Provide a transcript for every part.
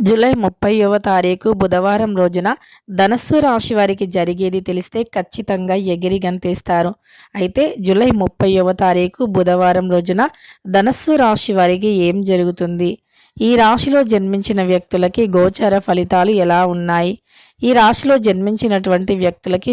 July ముప్పైవ తారీఖు బుధవారం రోజున ధనస్సు రాశి వారికి జరిగేది తెలిస్తే ఖచ్చితంగా ఎగిరి గంతేస్తారు. అయితే జూలై ముప్పైవ తారీఖు బుధవారం రోజున ధనస్సు రాశి వారికి ఏం జరుగుతుంది? ఈ రాశిలో జన్మించిన వ్యక్తులకి గోచర ఫలితాలు ఎలా ఉన్నాయి? ఈ రాశిలో జన్మించినటువంటి వ్యక్తులకి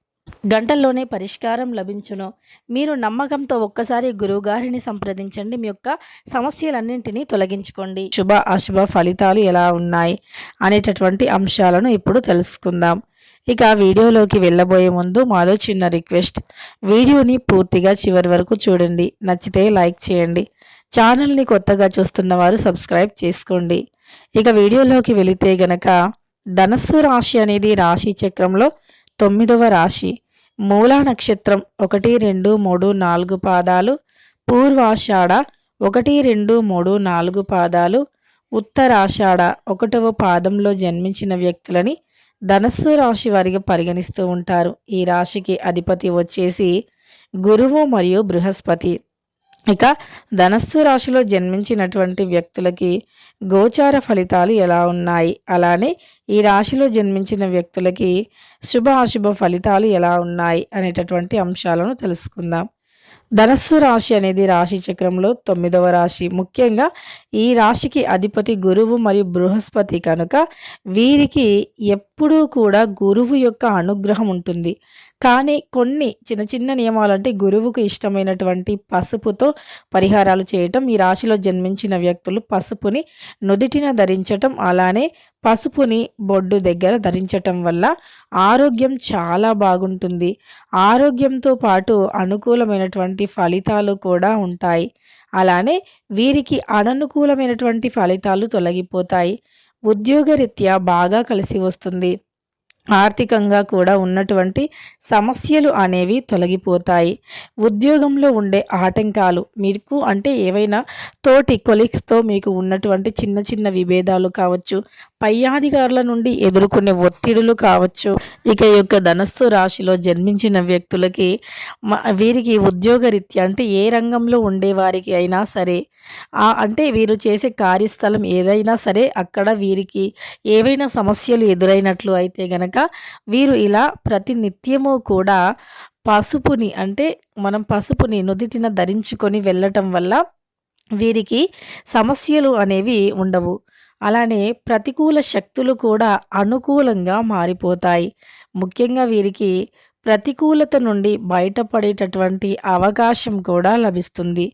గంటల్లోనే పరిష్కారం లభించును. మీరు నమ్మకంతో ఒక్కసారి గురువుగారిని సంప్రదించండి. మీ యొక్క సమస్యలన్నింటినీ తొలగించుకోండి. శుభ అశుభ ఫలితాలు ఎలా ఉన్నాయి అనేటటువంటి అంశాలను ఇప్పుడు తెలుసుకుందాం. ఇక వీడియోలోకి వెళ్ళబోయే ముందు మాదో చిన్న రిక్వెస్ట్. వీడియోని పూర్తిగా చివరి వరకు చూడండి. నచ్చితే లైక్ చేయండి. ఛానల్ని కొత్తగా చూస్తున్న వారు సబ్స్క్రైబ్ చేసుకోండి. ఇక వీడియోలోకి వెళితే గనక ధనస్సు రాశి అనేది రాశి చక్రంలో తొమ్మిదవ రాశి. మూలా నక్షత్రం ఒకటి రెండు మూడు నాలుగు పాదాలు. పూర్వాషాఢ ఒకటి రెండు మూడు నాలుగు పాదాలు. ఉత్తరాషాఢ ఒకటవ పాదంలో జన్మించిన వ్యక్తులని ధనస్సు రాశి వారిగా పరిగణిస్తూ ఉంటారు. ఈ రాశికి అధిపతి వచ్చేసి గురువు మరియు బృహస్పతి. ఇక ధనస్సు రాశిలో జన్మించినటువంటి వ్యక్తులకి గోచార ఫలితాలు ఎలా ఉన్నాయి? అలానే ఈ రాశిలో జన్మించిన వ్యక్తులకి శుభ అశుభ ఫలితాలు ఎలా ఉన్నాయి? అనేటటువంటి అంశాలను తెలుసుకుందాం. ధనస్సు రాశి అనేది రాశి చక్రంలో తొమ్మిదవ రాశి. ముఖ్యంగా ఈ రాశికి అధిపతి గురువు మరియు బృహస్పతి కనుక వీరికి ఎప్పుడూ కూడా గురువు యొక్క అనుగ్రహం ఉంటుంది. కానీ కొన్ని చిన్న చిన్న నియమాలు అంటే గురువుకు ఇష్టమైనటువంటి పసుపుతో పరిహారాలు చేయటం ఈ రాశిలో జన్మించిన వ్యక్తులు పసుపుని నుదిటిన ధరించటం అలానే పసుపుని బొడ్డు దగ్గర ధరించటం వల్ల ఆరోగ్యం చాలా బాగుంటుంది. ఆరోగ్యంతో పాటు అనుకూలమైనటువంటి ఫలితాలు కూడా ఉంటాయి. అలానే వీరికి అననుకూలమైనటువంటి ఫలితాలు తొలగిపోతాయి. ఉద్యోగరీత్యా బాగా కలిసి వస్తుంది. ఆర్థికంగా కూడా ఉన్నటువంటి సమస్యలు అనేవి తొలగిపోతాయి. ఉద్యోగంలో ఉండే ఆటంకాలు మీకు అంటే ఏవైనా తోటి కొలీగ్స్తో మీకు ఉన్నటువంటి చిన్న చిన్న విభేదాలు కావచ్చు పై అధికారుల నుండి ఎదుర్కొనే ఒత్తిడులు కావచ్చు. ఇక యొక్క ధనస్సు రాశిలో జన్మించిన వ్యక్తులకి వీరికి ఉద్యోగరీత్యా అంటే ఏ రంగంలో ఉండే వారికి అయినా సరే అంటే వీరు చేసే కార్యస్థలం ఏదైనా సరే అక్కడ వీరికి ఏవైనా సమస్యలు ఎదురైనట్లు అయితే గనక వీరు ఇలా ప్రతి నిత్యము కూడా పసుపుని అంటే మనం పసుపుని నుదిటిన ధరించుకొని వెళ్ళటం వల్ల వీరికి సమస్యలు అనేవి ఉండవు. అలానే ప్రతికూల శక్తులు కూడా అనుకూలంగా మారిపోతాయి. ముఖ్యంగా వీరికి ప్రతికూలత నుండి బయటపడేటటువంటి అవకాశం కూడా లభిస్తుంది.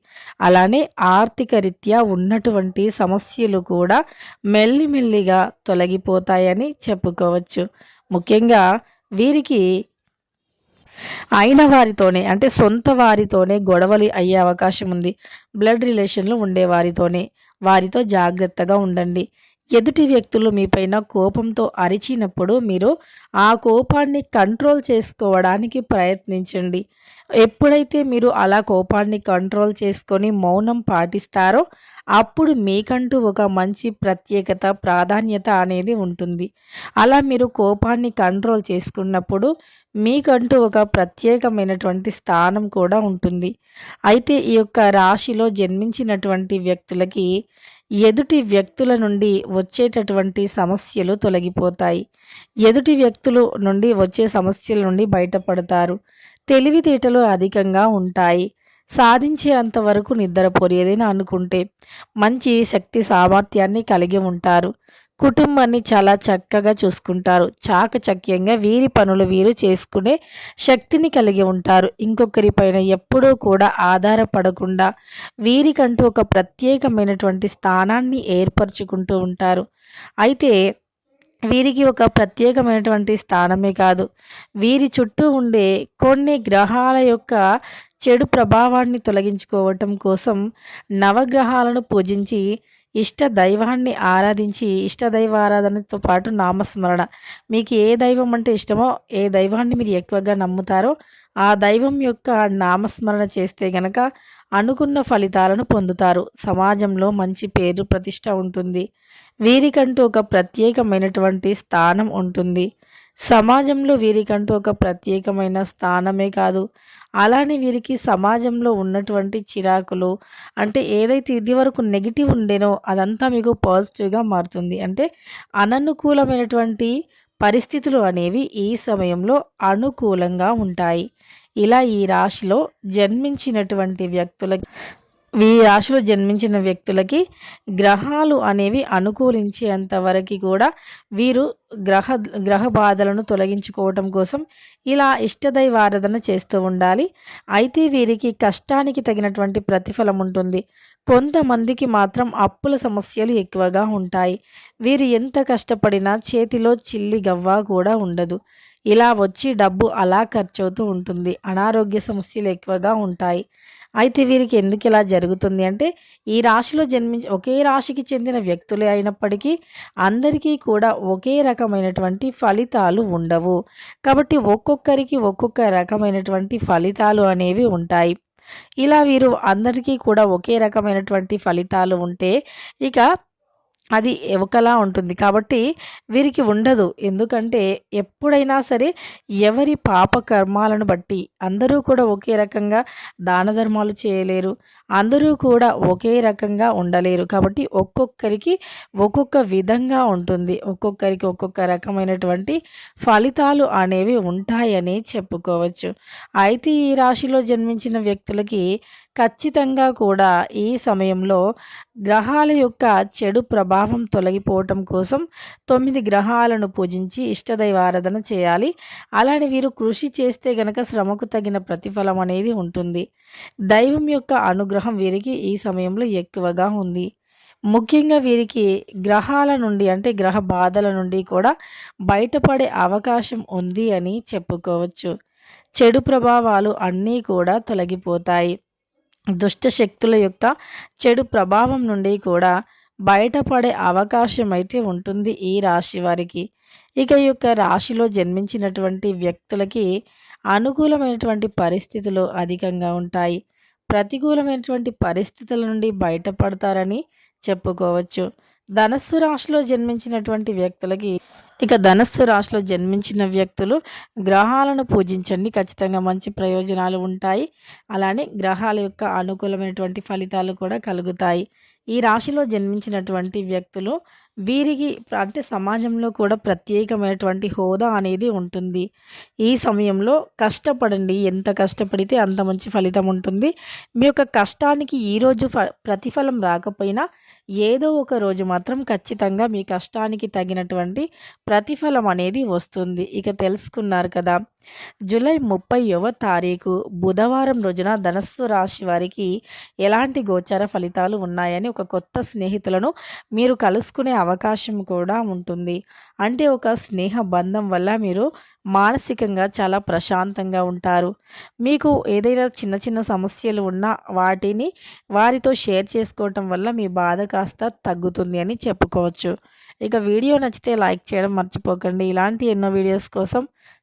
అలానే ఆర్థిక రీత్యా ఉన్నటువంటి సమస్యలు కూడా మెల్లిమెల్లిగా తొలగిపోతాయని చెప్పుకోవచ్చు. ముఖ్యంగా వీరికి అయిన వారితోనే అంటే సొంత వారితోనే గొడవలు అయ్యే అవకాశం ఉంది. బ్లడ్ రిలేషన్లు ఉండే వారితోనే వారితో జాగ్రత్తగా ఉండండి. ఎదుటి వ్యక్తులు మీపైన కోపంతో అరిచినప్పుడు మీరు ఆ కోపాన్ని కంట్రోల్ చేసుకోవడానికి ప్రయత్నించండి. ఎప్పుడైతే మీరు అలా కోపాన్ని కంట్రోల్ చేసుకొని మౌనం పాటిస్తారో అప్పుడు మీకంటూ ఒక మంచి ప్రత్యేకత ప్రాధాన్యత అనేది ఉంటుంది. అలా మీరు కోపాన్ని కంట్రోల్ చేసుకున్నప్పుడు మీకంటూ ఒక ప్రత్యేకమైనటువంటి స్థానం కూడా ఉంటుంది. అయితే ఈ యొక్క రాశిలో జన్మించినటువంటి వ్యక్తులకి ఎదుటి వ్యక్తుల నుండి వచ్చేటటువంటి సమస్యలు తొలగిపోతాయి. ఎదుటి వ్యక్తులు నుండి వచ్చే సమస్యల నుండి బయటపడతారు. తెలివితేటలు అధికంగా ఉంటాయి. సాధించే అంతవరకు నిద్రపోరు ఏదైనా అనుకుంటే మంచి శక్తి సామర్థ్యాన్ని కలిగి ఉంటారు. కుటుంబాన్ని చాలా చక్కగా చూసుకుంటారు. చాకచక్యంగా వీరి పనులు వీరు చేసుకునే శక్తిని కలిగి ఉంటారు. ఇంకొకరిపైన ఎప్పుడూ కూడా ఆధారపడకుండా వీరికంటూ ఒక ప్రత్యేకమైనటువంటి స్థానాన్ని ఏర్పరచుకుంటూ ఉంటారు. అయితే వీరికి ఒక ప్రత్యేకమైనటువంటి స్థానమే కాదు. వీరి చుట్టూ ఉండే కొన్ని గ్రహాల యొక్క చెడు ప్రభావాన్ని తొలగించుకోవటం కోసం నవగ్రహాలను పూజించి ఇష్ట దైవాన్ని ఆరాధించి ఇష్ట దైవ ఆరాధనతో పాటు నామస్మరణ. మీకు ఏ దైవం అంటే ఇష్టమో ఏ దైవాన్ని మీరు ఎక్కువగా నమ్ముతారో ఆ దైవం యొక్క నామస్మరణ చేస్తే గనక అనుకున్న ఫలితాలను పొందుతారు. సమాజంలో మంచి పేరు ప్రతిష్ట ఉంటుంది. వీరికంటూ ఒక ప్రత్యేకమైనటువంటి స్థానం ఉంటుంది. సమాజంలో వీరికంటూ ఒక ప్రత్యేకమైన స్థానమే కాదు. అలానే వీరికి సమాజంలో ఉన్నటువంటి చిరాకులు అంటే ఏదైతే ఇది వరకు నెగిటివ్ ఉండేనో అదంతా మీకు పాజిటివ్గా మారుతుంది. అంటే అననుకూలమైనటువంటి పరిస్థితులు అనేవి ఈ సమయంలో అనుకూలంగా ఉంటాయి. ఇలా ఈ రాశిలో జన్మించినటువంటి వ్యక్తుల ఈ రాశిలో జన్మించిన వ్యక్తులకి గ్రహాలు అనేవి అనుకూలించేంత వరకు కూడా వీరు గ్రహ గ్రహ బాధలను తొలగించుకోవటం కోసం ఇలా ఇష్టదైవారాధన చేస్తూ ఉండాలి. అయితే వీరికి కష్టానికి తగినటువంటి ప్రతిఫలం ఉంటుంది. కొంతమందికి మాత్రం అప్పుల సమస్యలు ఎక్కువగా ఉంటాయి. వీరు ఎంత కష్టపడినా చేతిలో చిల్లి గవ్వ కూడా ఉండదు. ఇలా వచ్చి డబ్బు అలా ఖర్చవుతూ ఉంటుంది. అనారోగ్య సమస్యలు ఎక్కువగా ఉంటాయి. అయితే వీరికి ఎందుకు ఇలా జరుగుతుంది అంటే ఈ రాశిలో జన్మించి ఒకే రాశికి చెందిన వ్యక్తులే అయినప్పటికీ అందరికీ కూడా ఒకే రకమైనటువంటి ఫలితాలు ఉండవు. కాబట్టి ఒక్కొక్కరికి ఒక్కొక్క రకమైనటువంటి ఫలితాలు అనేవి ఉంటాయి. ఇలా వీరు అందరికీ కూడా ఒకే రకమైనటువంటి ఫలితాలు ఉంటే ఇక అది ఒకలా ఉంటుంది. కాబట్టి వీరికి ఉండదు. ఎందుకంటే ఎప్పుడైనా సరే ఎవరి పాప కర్మాలను బట్టి అందరూ కూడా ఒకే రకంగా దాన ధర్మాలు చేయలేరు. అందరూ కూడా ఒకే రకంగా ఉండలేరు. కాబట్టి ఒక్కొక్కరికి ఒక్కొక్క విధంగా ఉంటుంది. ఒక్కొక్కరికి ఒక్కొక్క రకమైనటువంటి ఫలితాలు అనేవి ఉంటాయని చెప్పుకోవచ్చు. అయితే ఈ రాశిలో జన్మించిన వ్యక్తులకి ఖచ్చితంగా కూడా ఈ సమయంలో గ్రహాల యొక్క చెడు ప్రభావం తొలగిపోవటం కోసం తొమ్మిది గ్రహాలను పూజించి ఇష్టదైవారాధన చేయాలి. అలానే వీరు కృషి చేస్తే గనక శ్రమకు తగిన ప్రతిఫలం అనేది ఉంటుంది. దైవం యొక్క అనుగ్రహం వీరికి ఈ సమయంలో ఎక్కువగా ఉంది. ముఖ్యంగా వీరికి గ్రహాల నుండి అంటే గ్రహ బాధల నుండి కూడా బయటపడే అవకాశం ఉంది అని చెప్పుకోవచ్చు. చెడు ప్రభావాలు అన్నీ కూడా తొలగిపోతాయి. దుష్ట శక్తుల యొక్క చెడు ప్రభావం నుండి కూడా బయటపడే అవకాశం అయితే ఉంటుంది ఈ రాశి వారికి. ఇక ఈ యొక్క రాశిలో జన్మించినటువంటి వ్యక్తులకి అనుకూలమైనటువంటి పరిస్థితులు అధికంగా ఉంటాయి. ప్రతికూలమైనటువంటి పరిస్థితుల నుండి బయటపడతారని చెప్పుకోవచ్చు. ధనస్సు రాశిలో జన్మించినటువంటి వ్యక్తులకి ఇక ధనస్సు రాశిలో జన్మించిన వ్యక్తులు గ్రహాలను పూజించండి. ఖచ్చితంగా మంచి ప్రయోజనాలు ఉంటాయి. అలానే గ్రహాల యొక్క అనుకూలమైనటువంటి ఫలితాలు కూడా కలుగుతాయి. ఈ రాశిలో జన్మించినటువంటి వ్యక్తులు వీరికి అంటే సమాజంలో కూడా ప్రత్యేకమైనటువంటి హోదా అనేది ఉంటుంది. ఈ సమయంలో కష్టపడండి. ఎంత కష్టపడితే అంత మంచి ఫలితం ఉంటుంది. మీ యొక్క కష్టానికి ఈరోజు ప్రతిఫలం రాకపోయినా ఏదో ఒక రోజు మాత్రం ఖచ్చితంగా మీ కష్టానికి తగినటువంటి ప్రతిఫలం అనేది వస్తుంది. ఇక తెలుసుకున్నారు కదా. జూలై ముప్పైవ తారీఖు బుధవారం రోజున ధనస్సు రాశి వారికి ఎలాంటి గోచార ఫలితాలు ఉన్నాయని ఒక కొత్త స్నేహితులను మీరు కలుసుకునే అవకాశం కూడా ఉంటుంది. అంటే ఒక స్నేహ బంధం వల్ల మీరు మానసికంగా చాలా ప్రశాంతంగా ఉంటారు. మీకు ఏదైనా చిన్న చిన్న సమస్యలు ఉన్నా వాటిని వారితో షేర్ చేసుకోవటం వల్ల మీ బాధ కాస్త తగ్గుతుంది అని చెప్పుకోవచ్చు. ఇక వీడియో నచ్చితే లైక్ చేయడం మర్చిపోకండి. ఇలాంటి ఎన్నో వీడియోస్ కోసం